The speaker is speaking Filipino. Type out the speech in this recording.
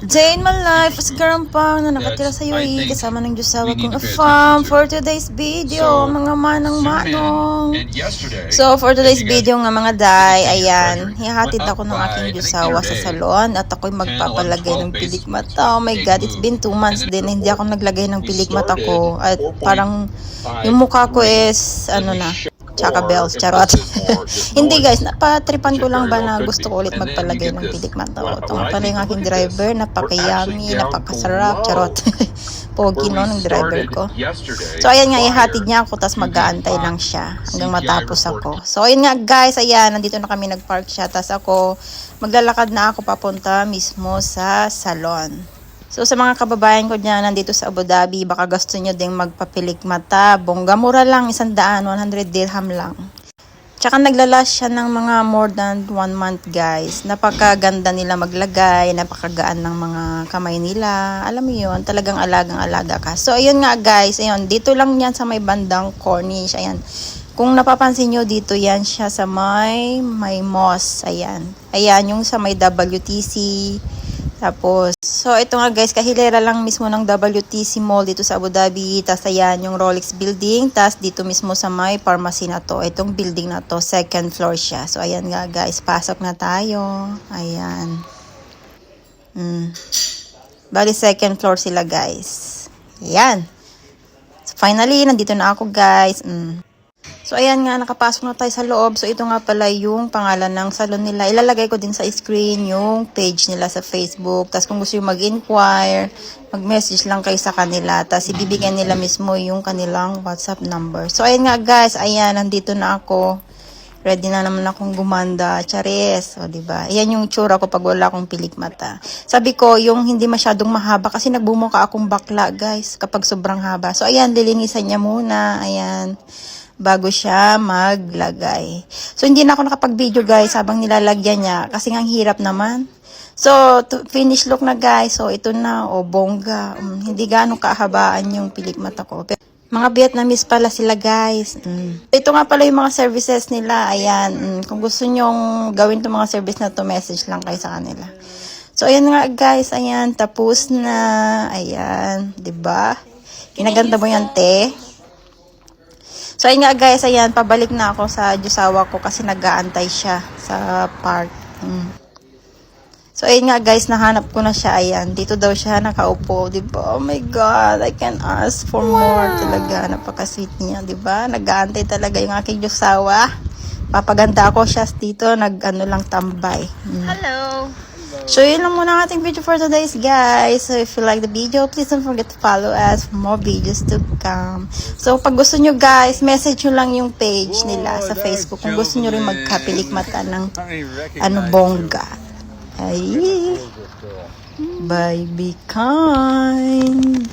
In my life as garampang na nakatira sa UAE kasama ng Diyosawa kong afam for today's video, mga manang manong. So, for today's video nga mga day, ayan, hihatid ako ng aking Diyosawa sa salon at ako'y magpapalagay ng pilik mata. Oh my God, it's been two months din, hindi ako naglagay ng pilik mata ko. At parang yung mukha ko is, ano na, Chaka bells, charot. Hindi guys, napatripan ko lang ba na gusto ko ulit magpalagay ng pilik mata. O, ito nga pala yung aking driver, napakayami, napakasarap, charot. Pogi no, ng driver ko. So, ayan nga, ihatid niya ako, tapos mag-aantay lang siya hanggang matapos ako. So, ayun nga guys, ayan, nandito na kami nag-park siya, tapos ako, maglalakad na ako papunta mismo sa salon. So sa mga kababayan ko dyan, nandito sa Abu Dhabi, baka gusto nyo ding magpapilik mata. Bongga mura lang, isang daan, 100 dirham lang. Tsaka naglalas siya ng mga more than one month guys. Napakaganda nila maglagay, napakagaan ng mga kamay nila. Alam mo yun, talagang alagang-alaga ka. So ayun nga guys, ayun, dito lang yan sa may bandang corniche. Ayan. Kung napapansin nyo dito, yan siya sa may, may moss. Ayan. Ayan, yung sa may WTC. Tapos, so ito nga guys, kahilera lang mismo ng WTC Mall dito sa Abu Dhabi. Tapos ayan, yung Rolex building. Tapos dito mismo sa may pharmacy na to. Itong building na to, second floor siya. So ayan nga guys, pasok na tayo. Ayan. Mm. Bali, second floor sila guys. Ayan. So finally, nandito na ako guys. Mm. So, ayan nga, nakapasok na tayo sa loob. So, ito nga pala yung pangalan ng salon nila. Ilalagay ko din sa screen yung page nila sa Facebook. Tapos, kung gusto yung mag-inquire, mag-message lang kayo sa kanila. Tapos, ibibigyan nila mismo yung kanilang WhatsApp number. So, ayan nga guys, ayan, nandito na ako. Ready na naman akong gumanda. Charis. O, diba? Ayan yung tsura ko pag wala akong pilik mata. Sabi ko, yung hindi masyadong mahaba kasi nagbumuka akong bakla, guys, kapag sobrang haba. So, ayan, lilinisan niya muna. Ayan bago siya maglagay. So, hindi na ako nakapag-video guys habang nilalagyan niya kasi nga hirap naman. So, to finish look na guys. So, ito na, o bongga. Um, hindi gaano kahabaan yung pilik mata ko. Pero, mga Vietnamese pala sila guys. Mm. Ito nga pala yung mga services nila. Ayan, mm, kung gusto nyong gawin itong mga service na to, message lang kayo sa kanila. So, ayan nga guys. Ayan, tapos na. Ayan, 'di ba? Kinaganda mo yan, te. So, ayun nga guys, ayan, pabalik na ako sa Diyosawa ko kasi nag-aantay siya sa park. Mm. So, ayun nga guys, nahanap ko na siya, ayan. Dito daw siya nakaupo, di ba? Oh my God, I can ask for more talaga. Napaka-sweet niya, di ba? Nag-aantay talaga yung aking Diyosawa. Papaganda ako siya dito, nag-ano lang tambay. Mm. Hello. So, yun lang muna ating video for today's guys. So, if you like the video, please don't forget to follow us for more videos to come. So, pag gusto nyo guys, message nyo lang yung page nila sa Facebook kung gusto nyo rin magkapilik mata ng ano bongga. Ay, bye, be kind.